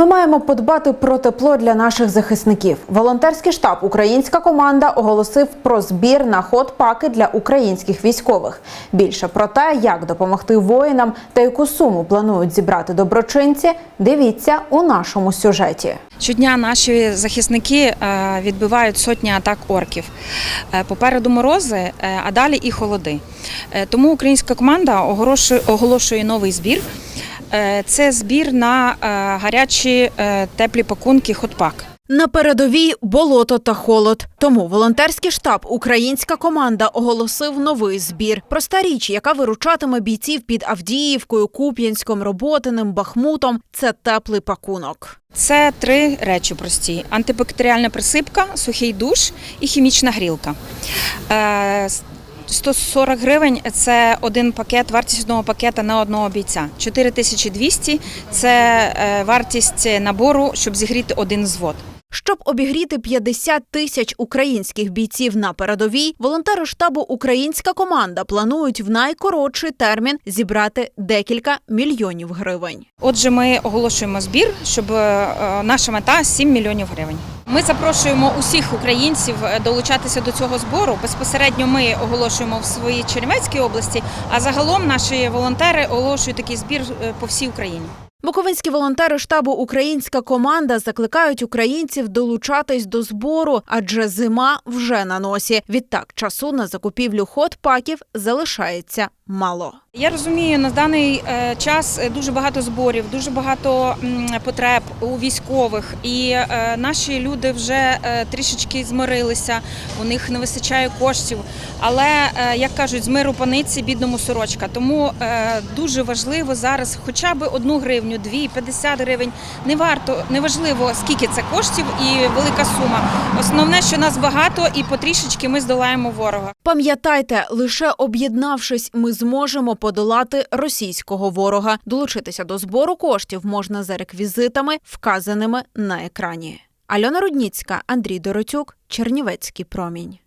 Ми маємо подбати про тепло для наших захисників. Волонтерський штаб Українська команда оголосив про збір на хот-паки для українських військових. Більше про те, як допомогти воїнам та яку суму планують зібрати доброчинці. Дивіться у нашому сюжеті. Щодня наші захисники е, відбивають сотні атак орків. Е, Попереду морози, е, а далі і холоди. Тому українська команда оголошує новий збір. Е, Це збір на е, гарячі е, теплі пакунки хот-пак. На передовій болото та холод. Тому волонтерський штаб Українська команда оголосив новий збір. Проста річ, яка виручатиме бійців під Авдіївкою, Куп'янськом, Роботиним, Бахмутом. Це теплий пакунок. Це три речі прості: антибактеріальна присипка, сухий душ і хімічна грілка. Е, 140 гривень це один пакет, вартість одного пакета на одного бійця. 4200 – це е, вартість набору, щоб зігріти один звод. Щоб обігріти 50 тисяч українських бійців на передовій, волонтери штабу Українська команда планують в найкоротший термін зібрати декілька мільйонів гривень. Отже, ми оголошуємо збір, щоб е, наша мета 7 мільйонів гривень. Ми запрошуємо усіх українців е, долучатися до цього збору. Безпосередньо ми оголошуємо в своїй Чернівецькій області, а загалом наші волонтери оголошують такий збір е, по всій Україні. Буковинські волонтери штабу Українська команда закликають українців долучатись до збору, адже зима вже на носі. Відтак часу на закупівлю хот-паків залишається мало. Я розумію, на даний е, час е, дуже багато зборів, дуже багато потреб у військових, і е, наші люди вже трішечки змирилися, у них не вистачає коштів. Але як кажуть, з миру паниці бідному сорочка. Тому дуже важливо зараз, хоча б одну гривню, дві, 50 гривень. Не варто, не важливо скільки це коштів і велика сума. Основне, що нас багато, і потрішечки ми здолаємо ворога. Пам'ятайте, лише об'єднавшись, ми зможемо подолати російського ворога. Долучитися до збору коштів можна за реквізитами, вказаними на екрані. Альона Рудніцька, Андрій Доротюк, Чернівецький промінь.